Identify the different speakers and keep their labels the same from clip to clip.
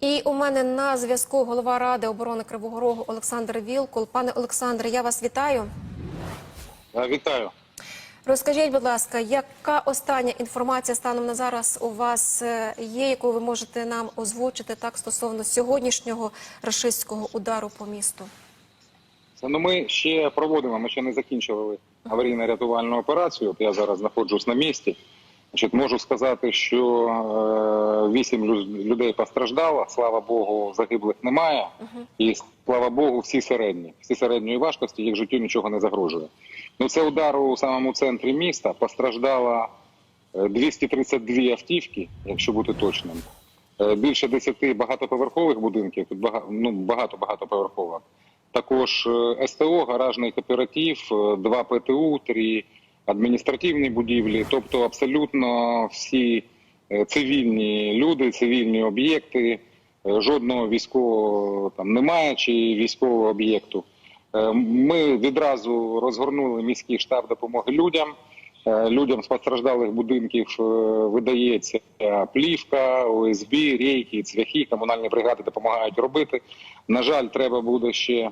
Speaker 1: І у мене на зв'язку голова ради оборони Кривого Рогу Олександр Вілкул. Пане Олександре, я вас вітаю.
Speaker 2: Е, Вітаю.
Speaker 1: Розкажіть, будь ласка, яка остання інформація станом на зараз у вас е, є, яку ви можете нам озвучити так стосовно сьогоднішнього рашистського удару по місту?
Speaker 2: Це, Ну, ми ще проводимо, ми ще не закінчували аварійно-рятувальну операцію. От я зараз знаходжусь на місці. Значить, можу сказати, що е, вісім людей постраждало. Слава Богу, загиблих немає. І слава Богу, всі середні. Всі середньої важкості, їх життю нічого не загрожує. Ну, це удар у самому центрі міста. Постраждало е, 232 автівки, якщо бути точним. Е, Більше 10 багатоповерхових будинків, тут бага- ну, багато багатоповерхових. Також е, СТО, гаражний кооператив, е, два ПТУ, три адміністративні будівлі, тобто абсолютно всі е, цивільні люди, цивільні об'єкти, е, жодного військового там немає чи військового об'єкту. Е, Ми відразу розгорнули міський штаб допомоги людям. Людям з постраждалих будинків видається плівка, ОСБ, рейки, цвяхи. Комунальні бригади допомагають робити. На жаль, треба буде ще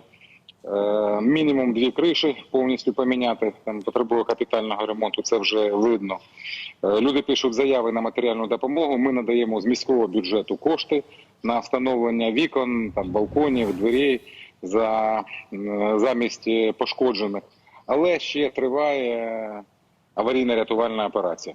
Speaker 2: мінімум дві криші повністю поміняти. Там потребує капітального ремонту. Це вже видно. Е, Люди пишуть заяви на матеріальну допомогу. Ми надаємо з міського бюджету кошти на встановлення вікон, там балконів, дверей за замість е, пошкоджених. Але ще триває аварійно-рятувальна операція.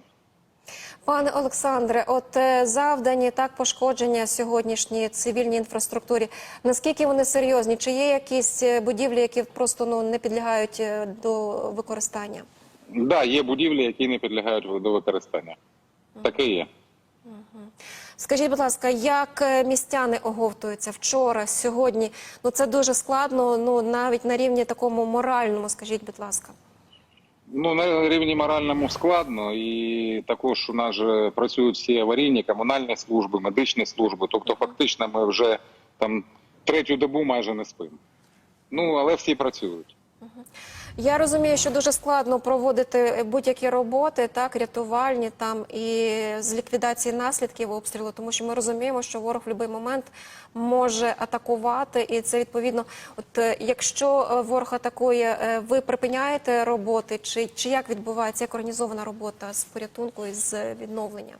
Speaker 1: Пане Олександре, от е, завдані так пошкодження сьогоднішній цивільній інфраструктурі. Наскільки вони серйозні? Чи є якісь е, будівлі, які просто ну не підлягають е, до використання?
Speaker 2: Да, є будівлі, які не підлягають до використання. Таке є.
Speaker 1: Скажіть, будь ласка, як містяни оговтуються вчора, сьогодні? Ну це дуже складно. Ну навіть на рівні такому моральному, скажіть, будь ласка.
Speaker 2: Ну на рівні моральному складно, і також у нас же працюють всі аварійні, комунальні служби, медичні служби. Тобто, фактично, ми вже там третю добу майже не спимо. Ну але всі працюють.
Speaker 1: Я розумію, що дуже складно проводити будь-які роботи, так рятувальні там і з ліквідації наслідків обстрілу, тому що ми розуміємо, що ворог в будь-який момент може атакувати, і це відповідно. От е, якщо е, ворог атакує, е, ви припиняєте роботи, чи, чи як відбувається як організована робота з порятунку і з відновлення?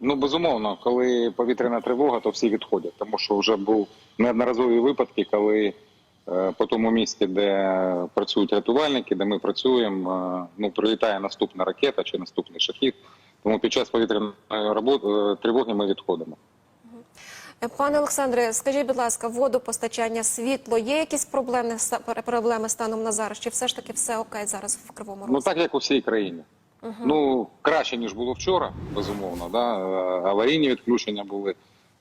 Speaker 2: Ну безумовно, коли повітряна тривога, то всі відходять, тому що вже був неодноразові випадки, коли по тому місці, де працюють рятувальники, де ми працюємо, е, ну прилітає наступна ракета чи наступний шахід. Тому під час повітряної роботи е, тривоги ми відходимо.
Speaker 1: Е, Пане Олександре, скажіть, будь ласка, водопостачання, світло, є якісь проблеми, проблеми станом на зараз? Чи все ж таки все окей зараз в Кривому Розі?
Speaker 2: Ну так як у всій країні. Ну краще ніж було вчора, безумовно. Да? Е, Аварійні відключення були.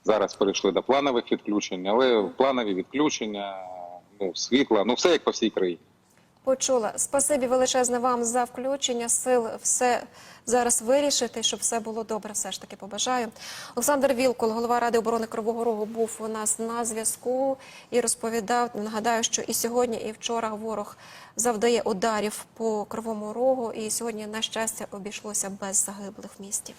Speaker 2: Зараз перейшли до планових відключень, але планові відключення, ну світла, ну все як по всій країні.
Speaker 1: Почула. Спасибі величезне вам за включення сил. Все зараз вирішити, щоб все було добре. Все ж таки побажаю. Олександр Вілкул, голова ради оборони Кривого Рогу, був у нас на зв'язку і розповідав. Нагадаю, що і сьогодні, і вчора ворог завдає ударів по Кривому Рогу. І сьогодні, на щастя, обійшлося без загиблих в місті.